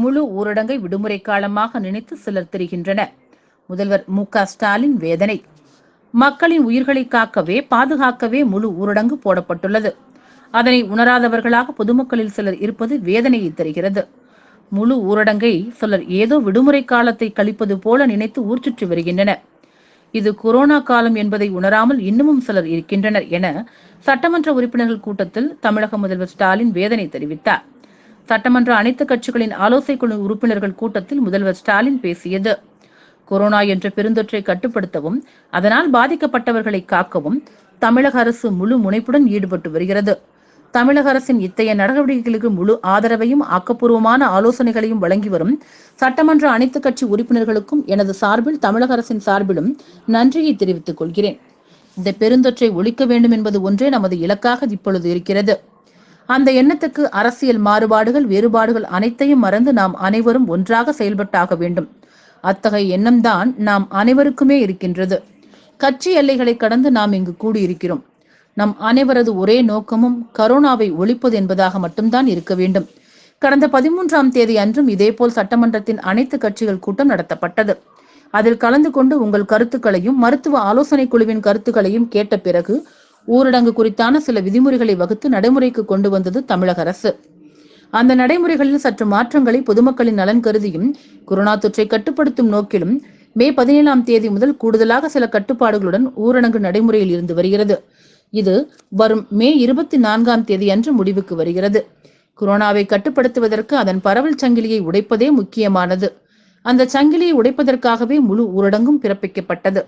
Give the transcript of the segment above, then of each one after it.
முழு ஊரடங்கை விடுமுறை காலமாக நினைத்து சிலர் தெரிகின்றனர் முதல்வர் மு ஸ்டாலின் வேதனை. மக்களின் உயிர்களை காக்கவே பாதுகாக்கவே முழு ஊரடங்கு போடப்பட்டுள்ளது. அதனை உணராதவர்களாக பொதுமக்களில் சிலர் இருப்பது வேதனையை தருகிறது. முழு ஊரடங்கை சிலர் ஏதோ விடுமுறை காலத்தை கழிப்பது போல நினைத்து ஊர் சுற்றி வருகின்றனர். இது கொரோனா காலம் என்பதை உணராமல் இன்னமும் சிலர் இருக்கின்றனர் என சட்டமன்ற உறுப்பினர்கள் கூட்டத்தில் தமிழக முதல்வர் ஸ்டாலின் வேதனை தெரிவித்தார். சட்டமன்ற அனைத்து கட்சிகளின் ஆலோசனை குழு உறுப்பினர்கள் கூட்டத்தில் முதல்வர் ஸ்டாலின் பேசியது. கொரோனா என்ற பெருந்தொற்றை கட்டுப்படுத்தவும் அதனால் பாதிக்கப்பட்டவர்களை காக்கவும் தமிழக அரசு முழு முனைப்புடன் ஈடுபட்டு வருகிறது. தமிழக அரசின் இத்தகைய நடவடிக்கைகளுக்கு முழு ஆதரவையும் ஆக்கப்பூர்வமான ஆலோசனைகளையும் வழங்கி வரும் சட்டமன்ற அனைத்து கட்சி உறுப்பினர்களுக்கும் எனது சார்பில் தமிழக அரசின் சார்பிலும் நன்றியை தெரிவித்துக் கொள்கிறேன். இந்த பெருந்தொற்றை ஒழிக்க வேண்டும் என்பது ஒன்றே நமது இலக்காக இப்பொழுது இருக்கிறது. அந்த எண்ணத்துக்கு அரசியல் மாறுபாடுகள் வேறுபாடுகள் அனைத்தையும் மறந்து நாம் அனைவரும் ஒன்றாக செயல்பட்டாக வேண்டும். அத்தகைய எண்ணம்தான் நாம் அனைவருக்குமே இருக்கின்றது. கட்சி எல்லைகளை கடந்து நாம் இங்கு கூடியிருக்கிறோம். நம் அனைவரது ஒரே நோக்கமும் கரோனாவை ஒழிப்பது என்பதாக மட்டும்தான் இருக்க வேண்டும். கடந்த பதிமூன்றாம் தேதி அன்றும் இதேபோல் சட்டமன்றத்தின் அனைத்து கட்சிகள் கூட்டம் நடத்தப்பட்டது. அதில் கலந்து கொண்டு உங்கள் கருத்துக்களையும் மருத்துவ ஆலோசனை குழுவின் கருத்துக்களையும் கேட்ட பிறகு ஊரடங்கு குறித்தான சில விதிமுறைகளை வகுத்து நடைமுறைக்கு கொண்டு வந்தது தமிழக அரசு. அந்த நடைமுறைகளில் சற்று மாற்றங்களை பொதுமக்களின் நலன் கருதியும் கொரோனா தொற்றை கட்டுப்படுத்தும் நோக்கிலும் மே பதினேழாம் தேதி முதல் கூடுதலாக சில கட்டுப்பாடுகளுடன் ஊரடங்கு நடைமுறையில் இருந்து வருகிறது. இது வரும் மே இருபத்தி நான்காம் தேதி அன்று முடிவுக்கு வருகிறது. கொரோனாவை கட்டுப்படுத்துவதற்கு அதன் பரவல் சங்கிலியை உடைப்பதே முக்கியமானது. அந்த சங்கிலியை உடைப்பதற்காகவே முழு ஊரடங்கும் பிறப்பிக்கப்பட்டது.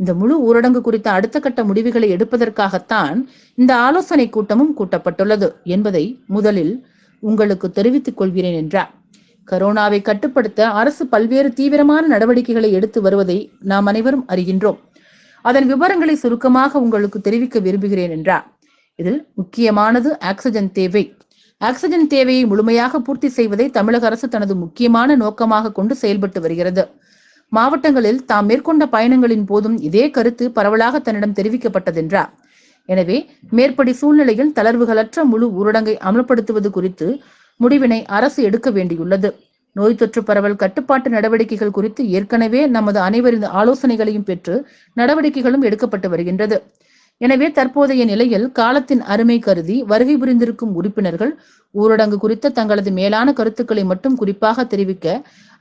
இந்த முழு ஊரடங்கு குறித்த அடுத்த கட்ட முடிவுகளை எடுப்பதற்காகத்தான் இந்த ஆலோசனை கூட்டமும் கூட்டப்பட்டுள்ளது என்பதை முதலில் உங்களுக்கு தெரிவித்துக் கொள்கிறேன் என்றார். கரோனாவை கட்டுப்படுத்த அரசு பல்வேறு தீவிரமான நடவடிக்கைகளை எடுத்து வருவதை நாம் அனைவரும் அறிகின்றோம். அதன் விவரங்களை சுருக்கமாக உங்களுக்கு தெரிவிக்க விரும்புகிறேன் என்றார். இதில் முக்கியமானது ஆக்சிஜன் தேவை. ஆக்சிஜன் தேவையை முழுமையாக பூர்த்தி செய்வதை தமிழக அரசு தனது முக்கியமான நோக்கமாக கொண்டு செயல்பட்டு வருகிறது. மாவட்டங்களில் தாம் மேற்கொண்ட பயணங்களின் போதும் இதே கருத்து பரவலாக தன்னிடம் தெரிவிக்கப்பட்டதென்றார் எனவே மேற்படி சூழ்நிலையில் தளர்வுகளற்ற முழு ஊரடங்கை அமல்படுத்துவது குறித்து முடிவினை அரசு எடுக்க வேண்டியுள்ளது. நோய் தொற்று பரவல் கட்டுப்பாட்டு நடவடிக்கைகள் குறித்து ஏற்கனவே நமது அனைவரின் ஆலோசனைகளையும் பெற்று நடவடிக்கைகளும் எடுக்கப்பட்டு வருகின்றது. எனவே தற்போதைய நிலையில் காலத்தின் அருமை கருதி வருகை புரிந்திருக்கும் உறுப்பினர்கள் ஊரடங்கு குறித்த தங்களது மேலான கருத்துக்களை மட்டும் குறிப்பாக தெரிவிக்க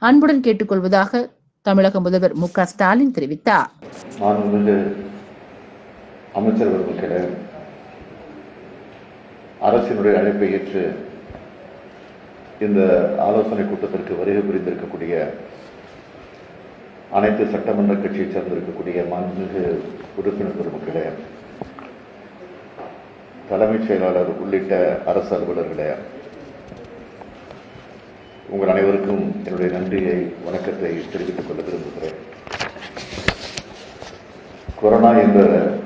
அன்புடன் கேட்டுக்கொள்வதாக தமிழக முதல்வர் மு க ஸ்டாலின் தெரிவித்தார். அமைச்சர் அரசினுடைய அழைப்பை ஏற்று இந்த ஆலோசனை கூட்டத்திற்கு வருகை புரிந்திருக்கக்கூடிய அனைத்து சட்டமன்ற கட்சியை சார்ந்திருக்கக்கூடிய மாண்புமிகு உறுப்பினர் பெருமக்களே தலைமைச் செயலாளர் உள்ளிட்ட அரசு அலுவலர்களே உங்கள் அனைவருக்கும் என்னுடைய நன்றியை வணக்கத்தை தெரிவித்துக் கொள்ள விரும்புகிறேன். கொரோனா என்ற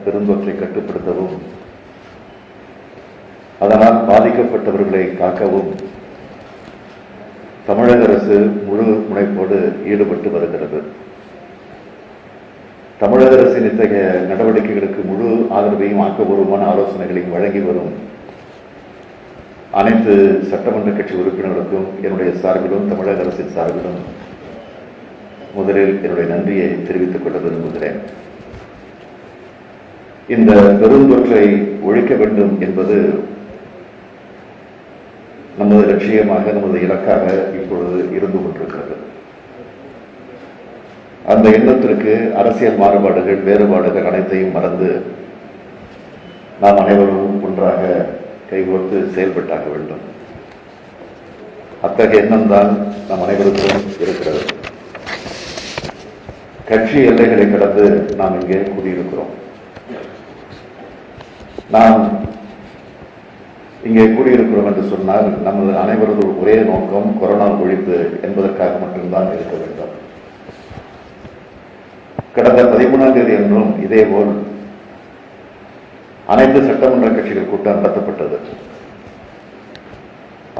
பெருந்தொற்றை கட்டுப்படுத்தவும் அதனால் பாதிக்கப்பட்டவர்களை காக்கவும் தமிழக அரசு முழு முனைப்போடு ஈடுபட்டு வருகிறது. தமிழக அரசின் இத்தகைய நடவடிக்கைகளுக்கு முழு ஆதரவையும் ஆக்கப்பூர்வமான ஆலோசனைகளையும் வழங்கி வரும் அனைத்து சட்டமன்ற கட்சி உறுப்பினர்களுக்கும் என்னுடைய சார்பிலும் தமிழக அரசின் சார்பிலும் முதலில் என்னுடைய நன்றியை தெரிவித்துக் கொள்ள விரும்புகிறேன். இந்த பெருந்தொற்றை ஒழிக்க வேண்டும் என்பது நமது லட்சியமாக நமது இலக்காக இப்பொழுது இருந்து கொண்டிருக்கிறது. அந்த எண்ணத்திற்கு அரசியல் மாறுபாடுகள் வேறுபாடுகள் அனைத்தையும் மறந்து நாம் அனைவரும் ஒன்றாக கைகோர்த்து செயல்பட்டாக வேண்டும். அத்தகைய எண்ணம் தான் நம் அனைவருக்கும் இருக்கிறது. கட்சி எல்லைகளை கடந்து நாம் இங்கே கூடியிருக்கிறோம். நாம் இங்கே கூடியிருக்கிறோம் என்று சொன்னால் நமது அனைவரது ஒரே நோக்கம் கொரோனா ஒழிப்பு என்பதற்காக மட்டும்தான் இருக்க வேண்டும். கடந்த பதிமூணாம் தேதி என்றும் இதேபோல் அனைத்து சட்டமன்ற கட்சிகள் கூட்டம் நடத்தப்பட்டது.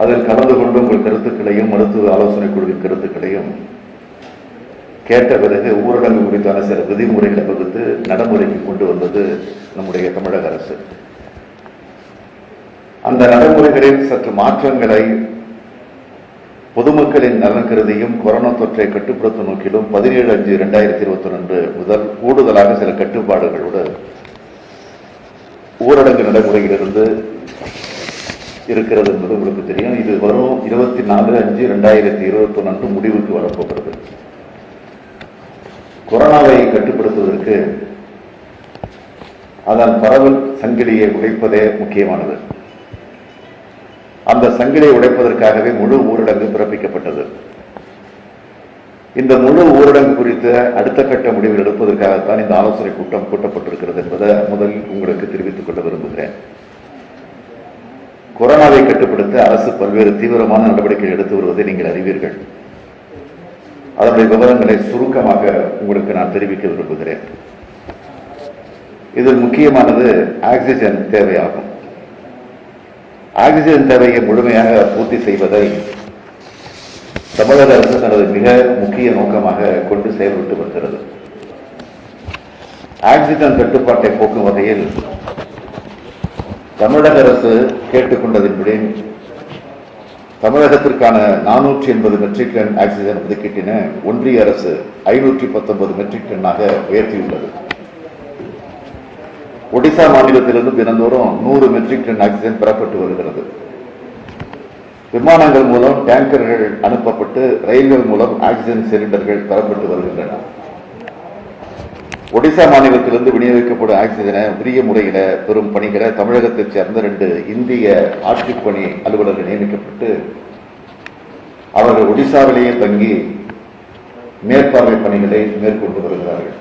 அதில் கலந்து கொண்டு உங்கள் கருத்துக்களையும் மருத்துவ ஆலோசனை குழுவின் கருத்துக்களையும் கேட்ட பிறகு ஊரடங்கு குறித்தான சில விதிமுறைகளை வகுத்து நடைமுறைக்கு கொண்டு வந்தது நம்முடைய தமிழக அரசு. அந்த நடைமுறைகளில் சற்று மாற்றங்களை பொதுமக்களின் நலன் கருதியும் கொரோனா தொற்றை கட்டுப்படுத்தும் நோக்கிலும் பதினேழு அஞ்சு இரண்டாயிரத்தி இருபத்தி ரெண்டு முதல் கூடுதலாக சில கட்டுப்பாடுகளோடு ஊரடங்கு நடைமுறையிலிருந்து இருக்கிறது என்பது உங்களுக்கு தெரியும். இது வரும் இருபத்தி நாலு அஞ்சு இரண்டாயிரத்தி இருபத்தி ஒன்று அன்று முடிவுக்கு வரப்போகிறது. கொரோனாவை கட்டுப்படுத்துவதற்கு அதன் பரவல் சங்கிலியை உடைப்பதே முக்கியமானது. அந்த சங்கிலியை உடைப்பதற்காகவே முழு ஊரடங்கு பிறப்பிக்கப்பட்டது. இந்த முழு ஊரடங்கு குறித்த அடுத்த கட்ட முடிவுகள் எடுப்பதற்காகத்தான் இந்த ஆலோசனை கூட்டம் கூட்டப்பட்டிருக்கிறது என்பதை முதலில் உங்களுக்கு தெரிவித்துக் கொள்ள விரும்புகிறேன். கொரோனாவை கட்டுப்படுத்த அரசு பல்வேறு தீவிரமான நடவடிக்கைகள் எடுத்து வருவதை நீங்கள் அறிவீர்கள். அதனுடைய விவரங்களை சுருக்கமாக உங்களுக்கு நான் தெரிவிக்க விரும்புகிறேன். இதில் முக்கியமானது ஆக்சிஜன் தேவையாகும். ஆக்சிஜன் தேவையை முழுமையாக பூர்த்தி செய்வதை தமிழக அரசு தனது மிக முக்கிய நோக்கமாக கொண்டு செயல்பட்டு வருகிறது. ஆக்சிஜன் தட்டுப்பாட்டை போக்கும் வகையில் தமிழக அரசு கேட்டுக்கொண்டதின்படி தமிழகத்திற்கான நானூற்றி எண்பது மெட்ரிக் டன் ஆக்சிஜன் ஒதுக்கீட்டின ஒன்றிய அரசு ஐநூற்றி பத்தொன்பது மெட்ரிக் டன்னாக உயர்த்தியுள்ளது. ஒடிசா மாநிலத்திலிருந்து தினந்தோறும் நூறு மெட்ரிக் டன் ஆக்சிஜன் பெறப்பட்டு வருகிறது. விமானங்கள் மூலம் டேங்கர்கள் அனுப்பப்பட்டு ரயில்கள் மூலம் ஆக்சிஜன் சிலிண்டர்கள் பெறப்பட்டு வருகின்றன. ஒடிசா மாநிலத்திலிருந்து விநியோகிக்கப்படும் ஆக்சிஜனை உரிய முறையில பெறும் பணிகளை தமிழகத்தைச் சேர்ந்த ரெண்டு இந்திய ஆட்சிப்பணி அலுவலர்கள் நியமிக்கப்பட்டு அவர்கள் ஒடிசாவிலேயே தங்கி மேற்பார்வை பணிகளை மேற்கொண்டு வருகிறார்கள்.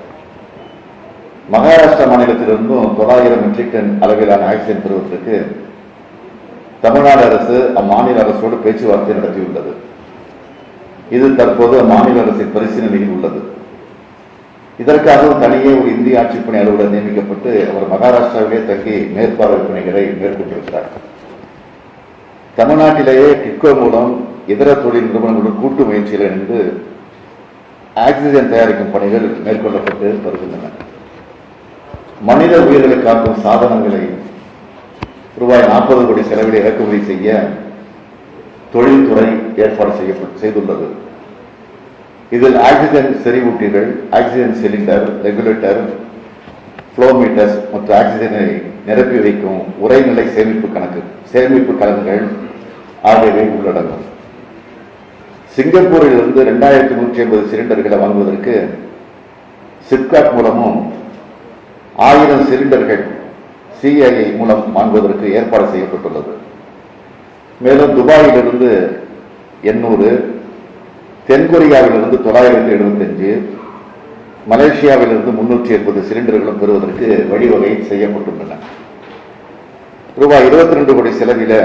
மகாராஷ்டிரா மாநிலத்திலிருந்தும் தொள்ளாயிரம் மெட்ரிக் டன் அளவிலான ஆக்சிஜன் பெறுவதற்கு தமிழ்நாடு அரசு அம்மாநில அரசோடு பேச்சுவார்த்தை நடத்தியுள்ளது. இது தற்போது அம்மாநில அரசின் பரிசீலனையில் உள்ளது. இதற்காக தனியே ஒரு இந்திய ஆட்சிப்பணி அலுவலர் நியமிக்கப்பட்டு அவர் மகாராஷ்டிராவிலே தங்கி மேற்பார்வை பணிகளை மேற்கொண்டிருக்கிறார் தமிழ்நாட்டிலேயே கிட்கோ மூலம் இதர தொழில் நிறுவனங்களுடன் கூட்டு முயற்சியில் இணைந்து ஆக்சிஜன் தயாரிக்கும் பணிகள் மேற்கொள்ளப்பட்டு வருகின்றன. மனித உயிர்களை காக்கும் சாதனங்களை ரூபாய் நாற்பது கோடி செலவில் இறக்குமதி செய்ய தொழில்துறை ஏற்பாடு செய்ய செய்துள்ளது. இதில் ஆக்சிஜன் செறிவூட்டிகள் ஆக்சிஜன் சிலிண்டர் ரெகுலேட்டர் ஃப்ளோமீட்டர்ஸ் மற்றும் ஆக்சிஜனை நிரப்பி வைக்கும் உரைநிலை சேமிப்பு கணக்கு சேமிப்பு கலன்கள் ஆகியவை உள்ளடங்கும். சிங்கப்பூரில் இருந்து ரெண்டாயிரத்தி நூற்றி ஐம்பது சிலிண்டர்களை வாங்குவதற்கு சிப்காட் மூலமும் ஆயிரம் சிலிண்டர்கள் சிஐஐ மூலம் வாங்குவதற்கு ஏற்பாடு செய்யப்பட்டுள்ளது. மேலும் துபாயிலிருந்து எண்ணூறு தென்கொரியாவிலிருந்து தொள்ளாயிரத்தி எழுபத்தஞ்சு மலேசியாவிலிருந்து முன்னூற்றி எண்பது சிலிண்டர்களும் பெறுவதற்கு வழிவகை செய்யப்பட்டுள்ளன. ரூபாய் இருபத்தி ரெண்டு கோடி செலவில்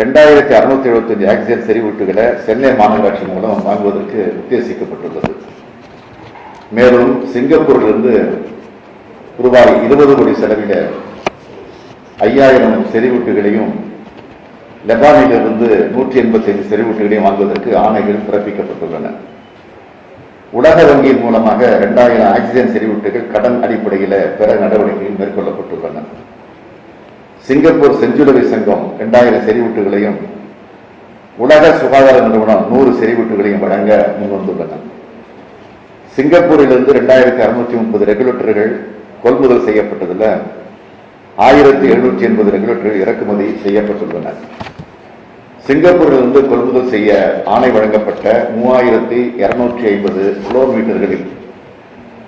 இரண்டாயிரத்தி அறுநூத்தி எழுபத்தஞ்சு ஆக்சிஜன் செறிவூட்டுகளை சென்னை மாநகராட்சி மூலம் வாங்குவதற்கு உத்தேசிக்கப்பட்டுள்ளது. மேலும் சிங்கப்பூரிலிருந்து ரூபாய் இருபது கோடி செலவில ஐயாயிரம் செறிவூட்டுகளையும் லெபானிலிருந்து நூற்றி எண்பத்தி ஐந்து செறிவூட்டுகளையும் வாங்குவதற்கு ஆணைகள் பிறப்பிக்கப்பட்டுள்ளன. உலக வங்கியின் மூலமாக இரண்டாயிரம் ஆக்சிஜன் செறிவூட்டுகள் கடன் அடிப்படையில் பெற நடவடிக்கைகள் மேற்கொள்ளப்பட்டுள்ளன. சிங்கப்பூர் செஞ்சுலரி சங்கம் இரண்டாயிரம் செறிவூட்டுகளையும் உலக சுகாதார நிறுவனம் நூறு செறிவூட்டுகளையும் வழங்க முன்வந்துள்ளன. சிங்கப்பூரிலிருந்து இரண்டாயிரத்தி அறுநூற்றி முப்பது ரெகுலேட்டர்கள் கொள்முதல் செய்யப்பட்டதில் ஆயிரத்தி எழுநூற்றி எண்பது ரெகுலேட்டர்கள் இறக்குமதி செய்யப்பட்டுள்ளன. சிங்கப்பூரிலிருந்து கொள்முதல் செய்ய ஆணை வழங்கப்பட்ட மூவாயிரத்தி இருநூற்றி ஐம்பது கிலோமீட்டர்களில்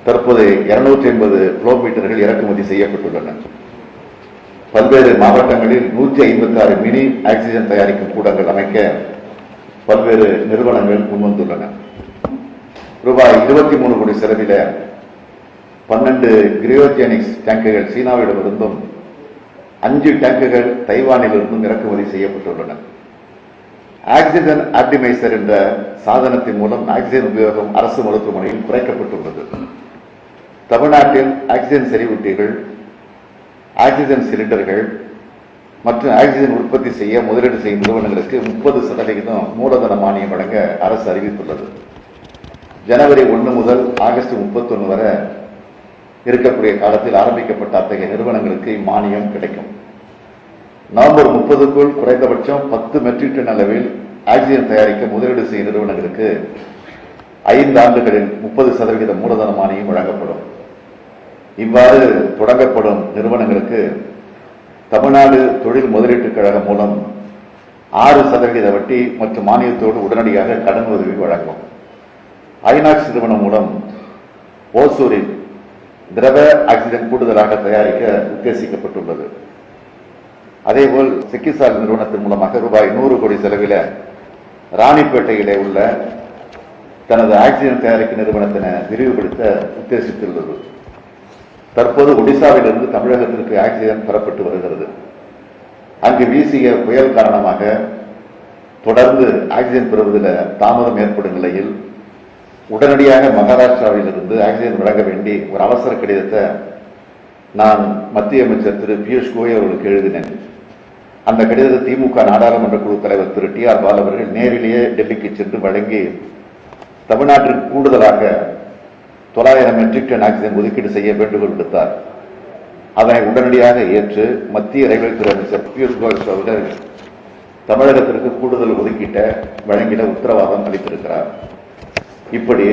தற்போது இருநூற்றி ஐம்பது கிலோமீட்டர்கள் இறக்குமதி செய்யப்பட்டுள்ளன. பல்வேறு மாவட்டங்களில் நூற்றி ஐம்பத்தி ஆறு மினி ஆக்சிஜன் தயாரிக்கும் கூடங்கள் அமைக்க பல்வேறு நிறுவனங்கள் முன்வந்துள்ளன. ரூபாய் இருபத்தி மூணு கோடி செலவில் பன்னெண்டு கிரியோஜெனிக்ஸ் டேங்குகள் சீனாவிடமிருந்தும் அஞ்சு டேங்குகள் தைவானிலிருந்தும் இறக்குமதி செய்யப்பட்டுள்ளன. ஆக்சிஜன் ஆப்டிமைசர் என்ற சாதனத்தின் மூலம் ஆக்சிஜன் உபயோகம் அரசு மருத்துவமனையில் குறைக்கப்பட்டுள்ளது. தமிழ்நாட்டில் ஆக்சிஜன் செறிவூட்டிகள் ஆக்சிஜன் சிலிண்டர்கள் மற்றும் ஆக்சிஜன் உற்பத்தி செய்ய முதலீடு செய்யும் நிறுவனங்களுக்கு முப்பது சதவிகிதம் மூலதன மானியம் வழங்க அரசு அறிவித்துள்ளது. ஜனவரி ஒன்று முதல் ஆகஸ்ட் முப்பத்தொன்று வரை இருக்கக்கூடிய காலத்தில் ஆரம்பிக்கப்பட்ட அத்தகைய நிறுவனங்களுக்கு இம்மானியம் கிடைக்கும். நவம்பர் முப்பதுக்குள் குறைந்தபட்சம் பத்து மெட்ரிக் டன் அளவில் ஆக்சிஜன் தயாரிக்க முதலீடு செய்யும் நிறுவனங்களுக்கு ஐந்து ஆண்டுகளில் முப்பது சதவிகித மூலதன மானியம் வழங்கப்படும். இவ்வாறு தொடங்கப்படும் நிறுவனங்களுக்கு தமிழ்நாடு தொழில் முதலீட்டுக் கழகம் மூலம் ஆறு சதவிகித வட்டி மற்றும் மானியத்தோடு உடனடியாக கடன் உதவி வழங்கும். ஐநாக்ஸ் நிறுவனம் மூலம் ஓசூரில் திரவ ஆக்சிஜன் கூடுதலாக தயாரிக்க உத்தேசிக்கப்பட்டுள்ளது. அதேபோல் சிக்கிசால் நிறுவனத்தின் மூலமாக ரூபாய் நூறு கோடி செலவில் ராணிப்பேட்டையிலே உள்ள தனது ஆக்சிஜன் தயாரிக்கும் நிறுவனத்தினை விரிவுபடுத்த உத்தேசித்துள்ளது. தற்போது ஒடிசாவிலிருந்து தமிழகத்திற்கு ஆக்சிஜன் பெறப்பட்டு வருகிறது. அங்கு வீசிய புயல் காரணமாக தொடர்ந்து ஆக்சிஜன் பெறுவதில் தாமதம் ஏற்படும் நிலையில் உடனடியாக மகாராஷ்டிராவிலிருந்து ஆக்சிஜன் வழங்க வேண்டி ஒரு அவசர கடிதத்தை நான் மத்திய அமைச்சர் திரு பியூஷ் கோயல் அவர்களுக்கு எழுதினேன். அந்த கடிதத்தை திமுக நாடாளுமன்ற குழு தலைவர் திரு டி ஆர் பால் அவர்கள் நேரிலேயே டெல்லிக்கு சென்று வழங்கி தமிழ்நாட்டிற்கு கூடுதலாக தொள்ளாயிரம் மெட்ரிக் டன் ஆக்சிஜன் ஒதுக்கீடு செய்ய வேண்டுகோள் விடுத்தார். அதனை உடனடியாக ஏற்று மத்திய ரயில்வே துறை அமைச்சர் பியூஷ் கோயல் அவர்கள் தமிழகத்திற்கு கூடுதல் ஒதுக்கீட்டை வழங்கிட உத்தரவாதம் அளித்திருக்கிறார். இப்படி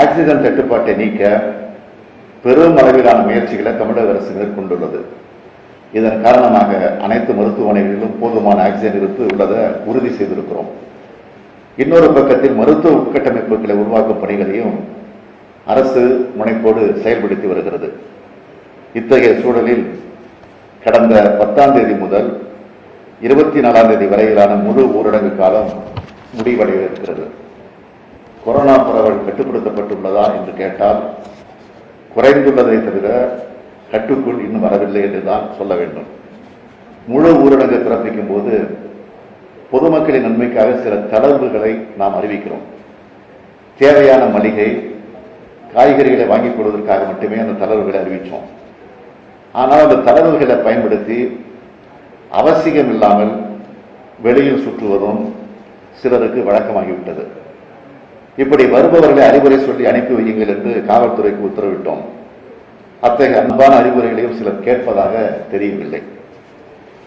ஆக்சிஜன் தட்டுப்பாட்டை நீக்க பெரும் அளவிலான முயற்சிகளை தமிழக அரசு மேற்கொண்டுள்ளது. இதன் காரணமாக அனைத்து மருத்துவமனைகளிலும் போதுமான ஆக்சிஜன் இருப்பு உள்ளதை உறுதி செய்திருக்கிறோம். இன்னொரு பக்கத்தில் மருத்துவ உட்கட்டமைப்புகளை உருவாக்கும் பணிகளையும் அரசு முனைப்போடு செயல்படுத்தி வருகிறது. இத்தகைய சூழலில் கடந்த பத்தாம் தேதி முதல் இருபத்தி நாலாம் தேதி வரையிலான முழு ஊரடங்கு காலம் முடிவடைய இருக்கிறது கொரோனா பரவல் கட்டுப்படுத்தப்பட்டுள்ளதா என்று கேட்டால் குறைந்துள்ளதை தவிர கட்டுக்குள் இன்னும் வரவில்லை என்று தான் சொல்ல வேண்டும். முழு ஊரடங்கு பிறப்பிக்கும் போது பொதுமக்களின் நன்மைக்காக சில தளர்வுகளை நாம் அறிவிக்கிறோம். தேவையான மளிகை காய்கறிகளை வாங்கிக் கொள்வதற்காக மட்டுமே அந்த தளர்வுகளை அறிவித்தோம். ஆனால் அந்த தளர்வுகளை பயன்படுத்தி அவசியம் இல்லாமல் வெளியில் சுற்றுவதும் சிலருக்கு வழக்கமாகிவிட்டது. இப்படி வருபவர்களை அறிவுரை சொல்லி அனுப்பி வையுங்கள் என்று காவல்துறைக்கு உத்தரவிட்டோம். அத்தகைய அன்பான அறிவுரைகளையும் சிலர் கேட்பதாக தெரியவில்லை.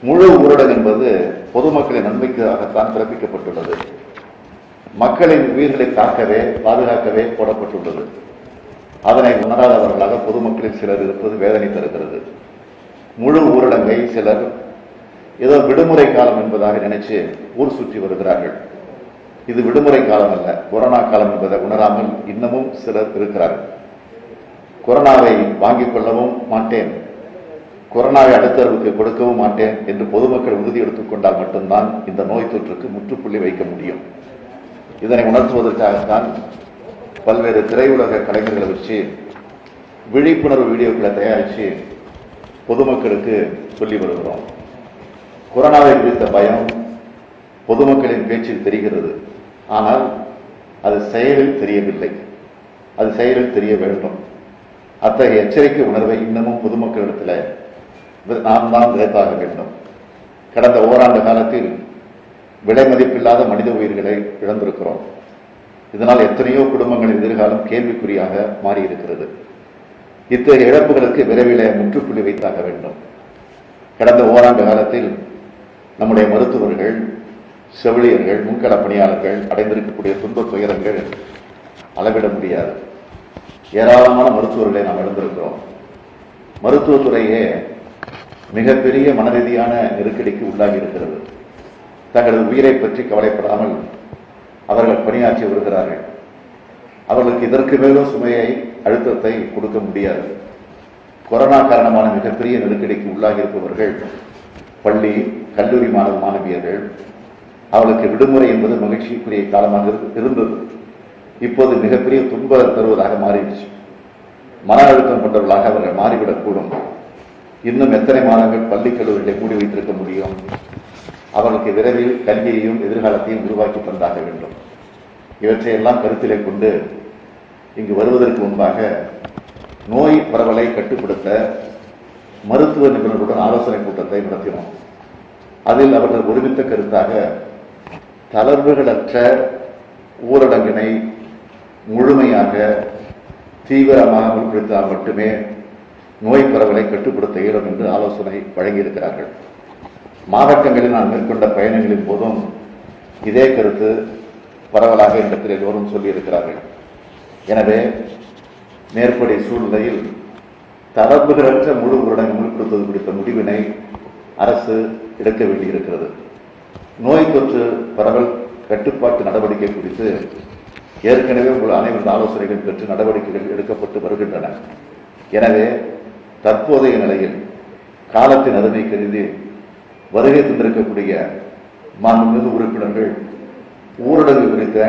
முழு ஊரடங்கு என்பது பொதுமக்களின் நன்மைக்காகத்தான் பிறப்பிக்கப்பட்டுள்ளது. மக்களின் உயிர்களை காக்கவே பாதுகாக்கவே போடப்பட்டுள்ளது. அதனை உணராதவர்களாக பொதுமக்களில் சிலர் இருப்பது வேதனை தருகிறது. முழு ஊரடங்கை சிலர் ஏதோ விடுமுறை காலம் என்பதாக நினைச்சு ஊர் சுற்றி வருகிறார்கள். இது விடுமுறை காலம் அல்ல கொரோனா காலம் என்பதை உணராமல் இன்னமும் சிலர் இருக்கிறார்கள். கொரோனாவை வாங்கிக் கொள்ளவும் மாட்டேன். கொரோனாவை அடுத்தவருக்கு கொடுக்கவும் மாட்டேன் என்று பொதுமக்கள் உறுதி எடுத்துக் கொண்டால் மட்டும்தான் இந்த நோய் தொற்றுக்கு முற்றுப்புள்ளி வைக்க முடியும். இதனை உணர்த்துவதற்காகத்தான் பல்வேறு திரையுலக கலைஞர்களை வச்சு விழிப்புணர்வு வீடியோக்களை தயாரித்து பொதுமக்களுக்கு சொல்லி வருகிறோம். கொரோனாவை குறித்த பயம் பொதுமக்களின் பேச்சில் தெரிகிறது. ஆனால் அது செயலில் தெரியவில்லை. அது செயலில் தெரிய வேண்டும். அத்தகைய எச்சரிக்கை உணர்வை இன்னமும் பொதுமக்களிடத்தில் நாம் தான் விதைத்தாக வேண்டும். கடந்த ஓராண்டு காலத்தில் விலை மதிப்பில்லாத மனித உயிர்களை இழந்திருக்கிறோம். இதனால் எத்தனையோ குடும்பங்களின் எதிர்காலம் கேள்விக்குறியாக மாறியிருக்கிறது. இத்தகைய இழப்புகளுக்கு விரைவில் முற்றுப்புள்ளி வைத்தாக வேண்டும். கடந்த ஓராண்டு காலத்தில் நம்முடைய மருத்துவர்கள் செவிலியர்கள் முன்கள பணியாளர்கள் அடைந்திருக்கக்கூடிய துன்ப துயரங்கள் அளவிட முடியாது. ஏராளமான மருத்துவர்களை நாம் இழந்திருக்கிறோம். மருத்துவத்துறையே மிகப்பெரிய மனரீதியான நெருக்கடிக்கு உள்ளாகி இருக்கிறது. தங்களது உயிரை பற்றி கவலைப்படாமல் அவர்கள் பணியாற்றி வருகிறார்கள். அவர்களுக்கு இதற்கு மேலும் சுமையை அழுத்தத்தை கொடுக்க முடியாது. கொரோனா காரணமான மிகப்பெரிய நெருக்கடிக்கு உள்ளாகி இருப்பவர்கள் பள்ளி கல்லூரி மாணவ மாணவியர்கள் அவளுக்கு விடுமுறை என்பது மகிழ்ச்சிக்குரிய காலமாக இருந்தது. இப்போது மிகப்பெரிய துன்பம் தருவதாக மாறிடுச்சு. மன அழுத்தம் கொண்டவர்களாக அவர்கள் மாறிவிடக்கூடும். இன்னும் எத்தனை மாதங்கள் பள்ளி கல்லூரிகளை மூடி வைத்திருக்க முடியும்? அவர்களுக்கு விரைவில் கல்வியையும் எதிர்காலத்தையும் உருவாக்கி தந்தாக வேண்டும். இவற்றையெல்லாம் கருத்திலே கொண்டு இங்கு வருவதற்கு முன்பாக நோய் பரவலை கட்டுப்படுத்த மருத்துவ நிபுணர்களுடன் ஆலோசனை கூட்டத்தை நடத்தினோம். அதில் அவர்கள் ஒருமித்த கருத்தாக தளர்வுகளற்ற ஊரடங்கினை முழுமையாக தீவிரமாக அமல்படுத்தினால் மட்டுமே நோய் பரவலை கட்டுப்படுத்த இயலும் என்று ஆலோசனை வழங்கியிருக்கிறார்கள். மாவட்டங்களில் நான் மேற்கொண்ட பயணங்களின் போதும் இதே கருத்து பரவலாக இடத்தில் எல்லோரும் சொல்லியிருக்கிறார்கள். எனவே மேற்படி சூழ்நிலையில் தரப்புகளற்ற முழு ஊரடங்கு முழுப்படுத்துவது குறித்த முடிவினை அரசு எடுக்க வேண்டியிருக்கிறது. நோய் தொற்று பரவல் கட்டுப்பாட்டு நடவடிக்கை குறித்து ஏற்கனவே உங்கள் அனைவரது ஆலோசனைகள் பெற்று நடவடிக்கைகள் எடுக்கப்பட்டு வருகின்றன. எனவே தற்போதைய நிலையில் காலத்தின் அருமை கருதி வருகை தந்திருக்கக்கூடிய மாண்புமிகு உறுப்பினர்கள் ஊரடங்கு குறித்த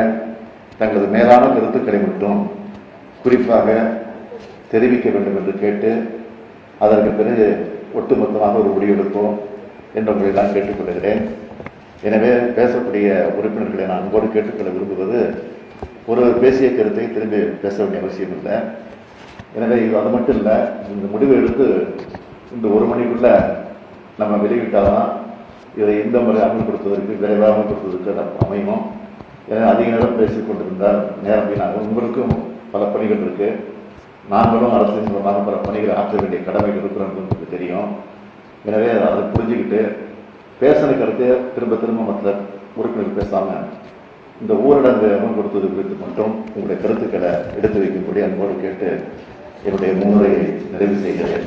தங்களது மேலான கருத்துக்களை மட்டும் குறிப்பாக தெரிவிக்க வேண்டும் என்று கேட்டு அதற்கு பிறகு ஒட்டுமொத்தமாக ஒரு முடிவெடுப்போம் என்ற உங்களை நான் கேட்டுக்கொள்கிறேன். எனவே பேசக்கூடிய உறுப்பினர்களை நான் அன்போடு கேட்டுக்கொள்ள விரும்புவது ஒரு பேசிய கருத்தை திரும்பி பேச வேண்டிய அவசியம் இல்லை. எனவே இது அது மட்டும் இல்லை இந்த முடிவு எடுத்து இந்த ஒரு மணிக்குள்ள நம்ம வெளியிட்டால்தான் இதை இந்த முறை அமல்படுத்துவதற்கு விரைவாக அமல்படுத்துவதற்கு அமையும். எனவே அதிக நேரம் பேசிக் கொண்டிருந்தால் நேரம் வீணாகும். உங்களுக்கும் பல பணிகள் இருக்கு. நாங்களும் அரசின் மூலமாக பல பணிகளை ஆற்ற வேண்டிய கடமைகள் இருக்கிறோம் என்று உங்களுக்கு தெரியும். எனவே அதை புரிஞ்சுக்கிட்டு பேசின கருத்தை திரும்ப திரும்ப மற்ற உறுப்பினர்கள் பேசாம இந்த ஊரடங்கு அமல்படுத்துவது குறித்து மட்டும் உங்களுடைய கருத்துக்களை எடுத்து வைக்கும்படி அன்போடு கேட்டு என்னுடைய முன்னுரையை நிறைவு செய்கிறேன்.